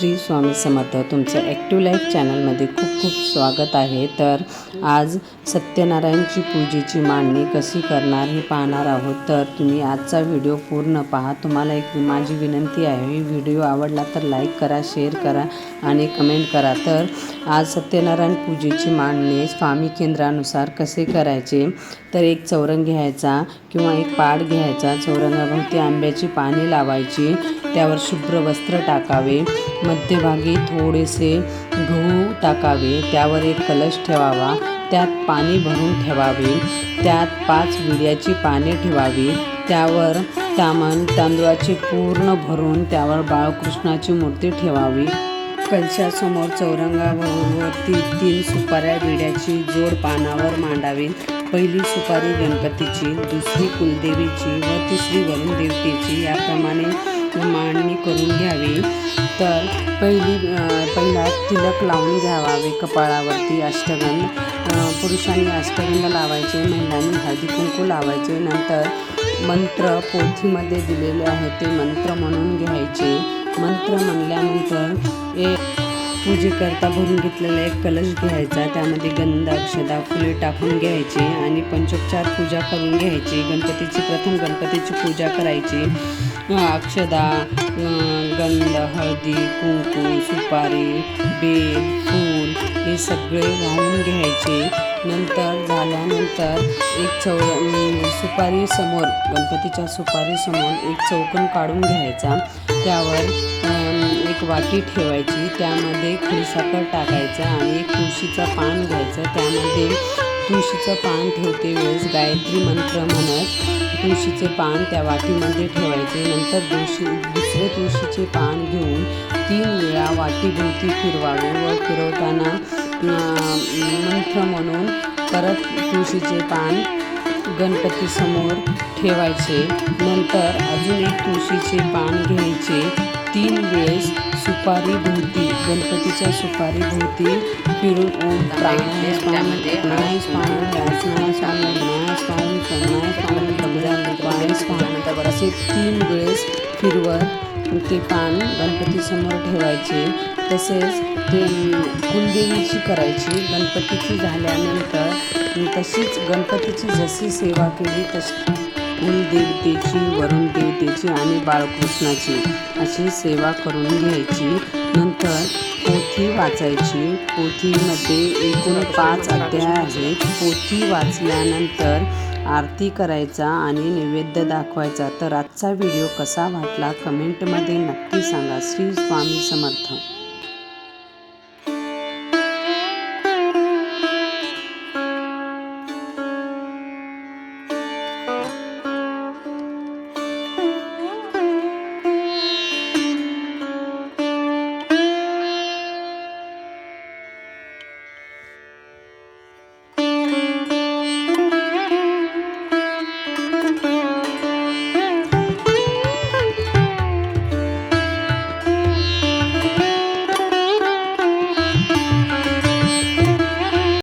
श्री स्वामी समर्थ तुमचं active life चॅनलमध्ये खूप खूप स्वागत आहे. तर आज सत्यनारायणची पूजेची मांडणी कशी करणार हे पाहणार आहोत. तर तुम्ही आजचा व्हिडिओ पूर्ण पहा. तुम्हाला एक माझी विनंती आहे व्हिडिओ आवडला तर लाईक करा शेअर करा आणि कमेंट करा. तर आज सत्यनारायण पूजेची मांडणी स्वामी केंद्रानुसार कसे करायचे? तर एक चौरंग घ्यायचा किंवा एक पाड घ्यायचा. चौरंगाभोवती आंब्याची पाने लावायची. त्यावर शुभ्र वस्त्र टाकावे. मध्यभागी थोडेसे गहू टाकावे त्यावर एक कलश ठेवावा त्यात पाणी भरून ठेवावे त्यात पाच विड्याची पाने ठेवावी त्यावर तामण तांदूळाचे पूर्ण भरून त्यावर बाळकृष्णाची मूर्ती ठेवावी. कलशासमोर चौरंगावरती तीन सुपाऱ्या विड्याची जोड पानावर मांडावी. पहिली सुपारी गणपतीची दुसरी कुलदेवीची व तिसरी वरुण देवतेची याप्रमाणे मांडणी करून घ्यावी. तर पहिली पहिला तिलक लावून घ्यावावे कपाळावरती अष्टगंध. पुरुषांनी अष्टगंध लावायचे महिलांनी हळदी कुंकू लावायचे. नंतर मंत्र पोथीमध्ये दिलेले आहे ते मंत्र म्हणून घ्यायचे. मंत्र म्हणल्यानंतर एक पूजेकरता भरून घेतलेला एक कलश घ्यायचा त्यामध्ये गंध अक्षदा फुले टाकून घ्यायची आणि पंचोपचार पूजा करून घ्यायची. गणपतीची प्रथम गणपतीची पूजा करायची. अक्षदा गंध हळदी कुंकू सुपारी बेल फूल हे सगळे वाहून घ्यायचे. नंतर झाल्यानंतर एक चौ सुपारीसमोर गणपतीच्या सुपारीसमोर एक चौकन काढून घ्यायचा. त्यावर एक वाटी ठेवायची त्यामध्ये खडीसाखर टाकायचं आणि एक तुळशीचं पान घ्यायचं. त्यामध्ये तुळशीचं पान ठेवते वेळेस गायत्री मंत्र म्हणत तुळशीचे पान त्या वाटीमध्ये ठेवायचे. नंतर तुळशी दुसरे तुळशीचे पान घेऊन तीन वेळा वाटीभोवती फिरवावे व फिरवताना मंत्र म्हणून परत तुळशीचे पान गणपतीसमोर ठेवायचे. नंतर अजून एक तुळशीचे पान घ्यायचे. तीन वेळेस सुपारी भोवती. गणपतीच्या सुपारी भोवती फिरून ओम असे तीन वेळेस फिरवत ते पान गणपतीसमोर ठेवायचे. तसेच ते कुलदेवीची करायची. गणपतीची झाल्यानंतर तशीच गणपतीची जशी सेवा केली तशी कुलदेवतेची वरुण देवतेची आणि बाळकृष्णाची अशी सेवा करून घ्यायची. नंतर पोथी वाचायची. पोथीमध्ये एकूण पाच अध्याय आहेत. पोथी वाचल्यानंतर आरती करायचा आणि नैवेद्य दाखवायचा. तर आजचा व्हिडिओ कसा वाटला कमेंटमध्ये नक्की सांगा. श्री स्वामी समर्थ.